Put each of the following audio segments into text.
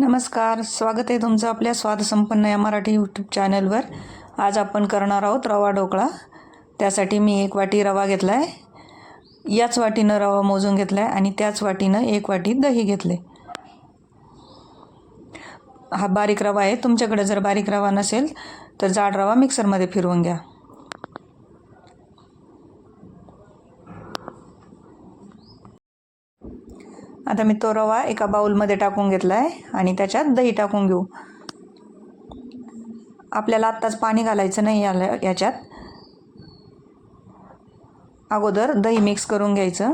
नमस्कार स्वागत आहे तुमचं आपल्या स्वादसंपन्न या मराठी यूट्यूब चॅनलवर आज आपण करणार आहोत रवा ढोकळा. त्यासाठी मी एक वाटी रवा घेतला आहे याच वाटीनं रवा मोजून घेतला आहे आणि त्याच वाटीनं एक वाटी दही घेतले हा बारीक रवा आहे. तुमच्याकडे जर बारीक रवा नसेल तर जाड रवा मिक्सरमध्ये फिरवून घ्या. आता मी तो रवा एका बाऊलमध्ये टाकून घेतला आहे आणि त्याच्यात दही टाकून घेऊ. आपल्याला आत्ताच पाणी घालायचं नाही याला याच्यात. अगोदर दही मिक्स करून घ्यायचं.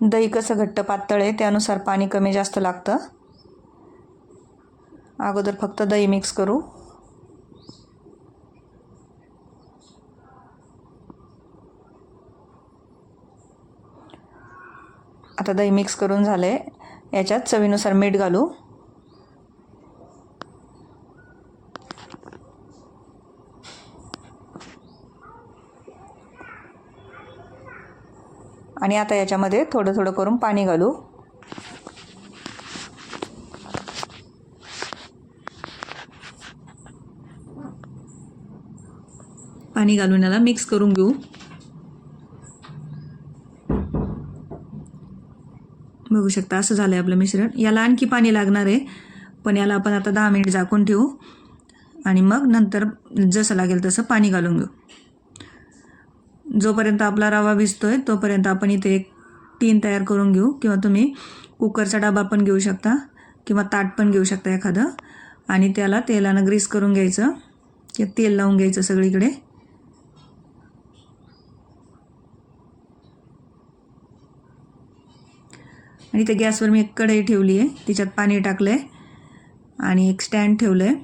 दही कसं घट्ट पातळ आहे त्यानुसार पाणी कमी जास्त लागतं. अगोदर फक्त दही मिक्स करू. आता दही मिक्स करून झालं. आहे याच्यात चवीनुसार मीठ घालू. आणि आता याच्यामध्ये थोडं थोडं करून पाणी घालू. पाणी घालून याला मिक्स करून घेऊ. बघू शकता. असं झालं आहे आपलं मिश्रण. याला आणखी पाणी लागणार आहे. पण याला आपण आता दहा मिनिट झाकून ठेवू. आणि मग नंतर जसं लागेल तसं पाणी घालून घेऊ. जोपर्यंत आपला रवा भिजतो आहे तोपर्यंत आपण इथे एक टीन तयार करून घेऊ. किंवा तुम्ही कुकरचा डबा पण घेऊ शकता. किंवा ताट पण घेऊ शकता एखादं. आणि त्याला तेलानं ग्रीस करून घ्यायचं. किंवा तेल लावून घ्यायचं सगळीकडे. आणि त्या गॅसवर मी एक कढई ठेवली आहे. तिच्यात पाणी टाकलं आहे आणि एक स्टँड ठेवलं आहे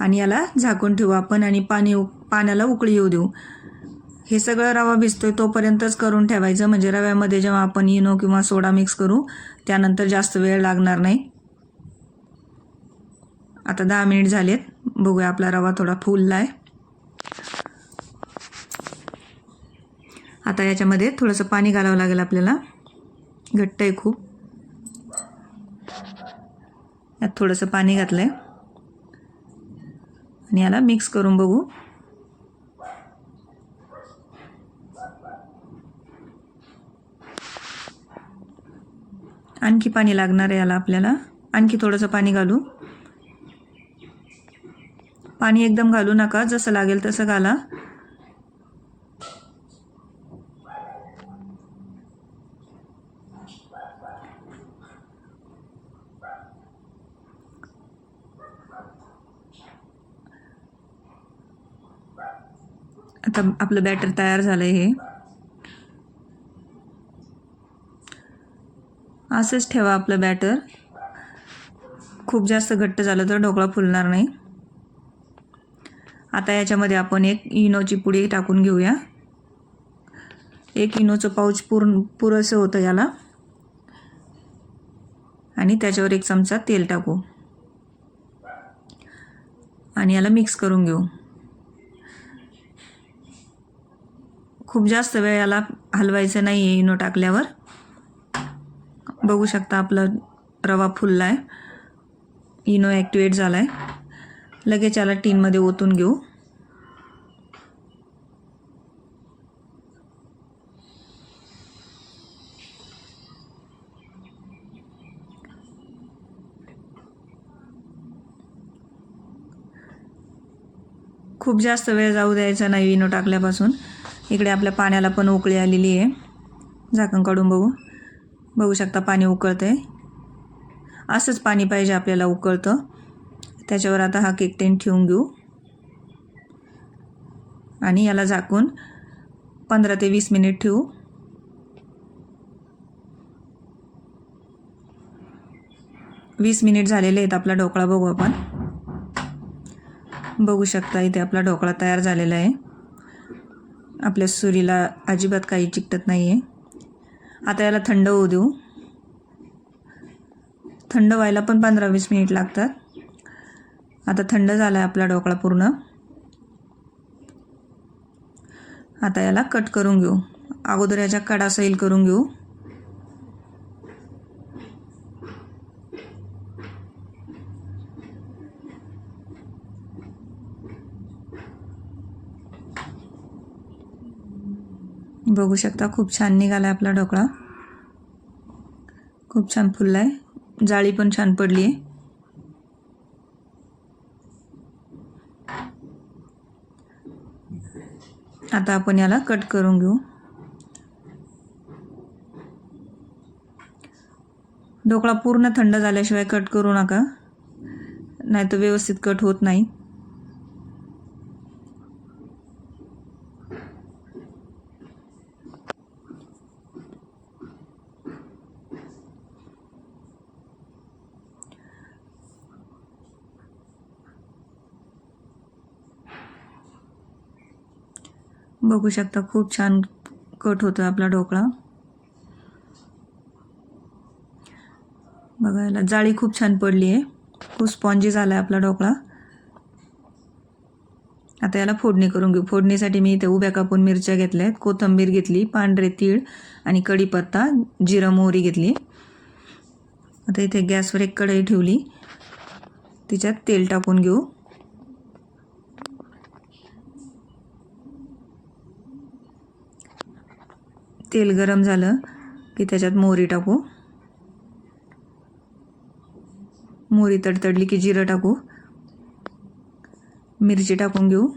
आणि याला झाकून ठेवू आपण आणि पाणी उक पाण्याला उकळी येऊ देऊ. हे सगळं रवा भिजतो आहे तोपर्यंतच करून ठेवायचं. म्हणजे रव्यामध्ये जेव्हा आपण इनो किंवा सोडा मिक्स करू त्यानंतर जास्त वेळ लागणार नाही. आता दहा मिनिट झालेत. बघूया आपला रवा थोडा फुलला आहे आता याच्यामध्ये थोडंसं पाणी घालावं लागेल आपल्याला. घट्ट आहे खूप. यात थोडंसं पाणी घातलं आहे आणि याला मिक्स करून बघू. आणखी पाणी लागणार आहे याला आपल्याला. आणखी थोडंसं पाणी घालू. पाणी एकदम घालू नका जसं लागेल तसं घाला. आता आपलं बॅटर तयार झालं आहे हे. असंच ठेवा आपलं बॅटर. खूप जास्त घट्ट झालं तर ढोकळा फुलणार नाही. आता याच्यामध्ये आपण एक इनोची पुडी टाकून घेऊया. एक इनोचं पाऊच पूर्ण पुरसं होतं याला. आणि त्याच्यावर एक चमचा तेल टाकू. आणि याला मिक्स करून घेऊ. खूप जास्त वेळ याला हलवायचं नाही आहे इनो टाकल्यावर. बघू शकता आपला रवा फुलला आहे इनो ॲक्टिवेट झाला आहे लगेच याला टीनमध्ये ओतून घेऊ. खूप जास्त वेळ जाऊ द्यायचा नाही इनो टाकल्यापासून. इकडे आपल्या पाण्याला पण उकळी आलेली आहे. झाकण काढून बघू. बघू शकता पाणी उकळतं आहे असंच पाणी पाहिजे आपल्याला उकळतं. त्याच्यावर आता हा केक टेन ठेवून घेऊ. आणि याला झाकून पंधरा ते वीस मिनिट ठेवू. वीस मिनिट झालेले आहेत आपला ढोकळा बघू आपण. बघू शकता इथे आपला ढोकळा तयार झालेला आहे. आपल्या सुरीला अजिबात काही चिकटत नाही आहे आता याला थंड होऊ देऊ. थंड व्हायला पण पंधरा वीस मिनिट लागतात. आता थंड झाला आहे आपला ढोकळा पूर्ण. आता याला कट करून घेऊ. अगोदर याच्या कडा सैल करून घेऊ. बघू शकता खूप छान निघाला आहे आपला ढोकळा. खूप छान फुलला आहे जाळी पण छान पडली आहे आता आपण याला कट करून घेऊ. ढोकळा पूर्ण थंड झाल्याशिवाय कट करू नका. नाही तर व्यवस्थित कट होत नाही. बघू शकता खूप छान कट होतो आपला ढोकळा. बघायला जाळी खूप छान पडली आहे. खूप स्पॉन्जी झाला आहे आपला ढोकळा. आता याला फोडणी करून घेऊ. फोडणीसाठी मी इथे उभ्या कापून मिरच्या घेतल्या आहेत कोथिंबीर घेतली पांढरे तीळ आणि कढीपत्ता जिरा मोहरी घेतली. आता इथे गॅसवर एक कढई ठेवली. तिच्यात तेल टाकून घेऊ. तेल गरम झालं की त्याच्यात मोहरी टाकू. मोहरी तडतडली की जिरं टाकू. मिरची टाकून घेऊ.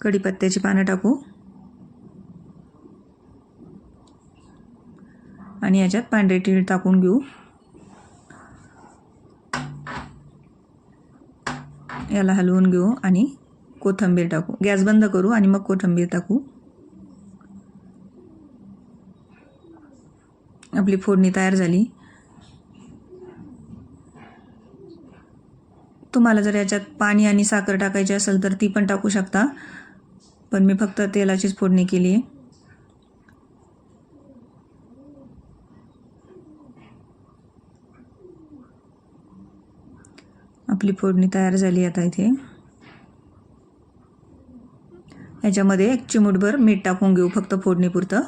कढीपत्त्याची पानं टाकू. आणि याच्यात पांढरे तीळ टाकून घेऊ. याला हलवून घेऊ आणि कोथिंबीर टाकू. गॅस बंद करू आणि मग कोथिंबीर टाकू. आपली फोडणी तयार झाली. तुम्हाला जर याच्यात पाणी आणि साखर टाकायची असेल तर ती पण टाकू शकता. पण मी फक्त तेलाचीच फोडणी केली आहे. आपली फोडणी तयार झाली आता इथे. याच्यामध्ये एक चिमूटभर मीठ टाकून घेऊ फक्त फोडणीपुरतं.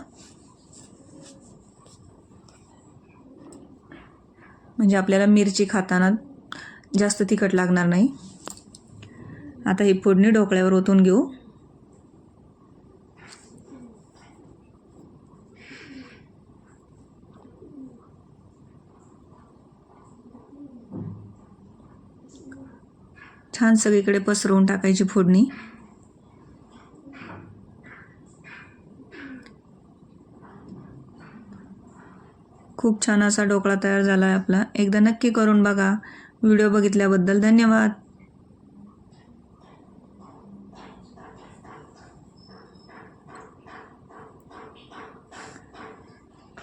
म्हणजे आपल्याला मिरची खाताना जास्त तिखट लागणार नाही. आता ही फोडणी ढोकळ्यावर ओतून घेऊ. छान सगळीकडे पसरवून टाकायची फोडणी. खूप छान असा ढोकळा तयार झाला आहे आपला. एकदा नक्की करून बघा. व्हिडिओ बघितल्याबद्दल धन्यवाद.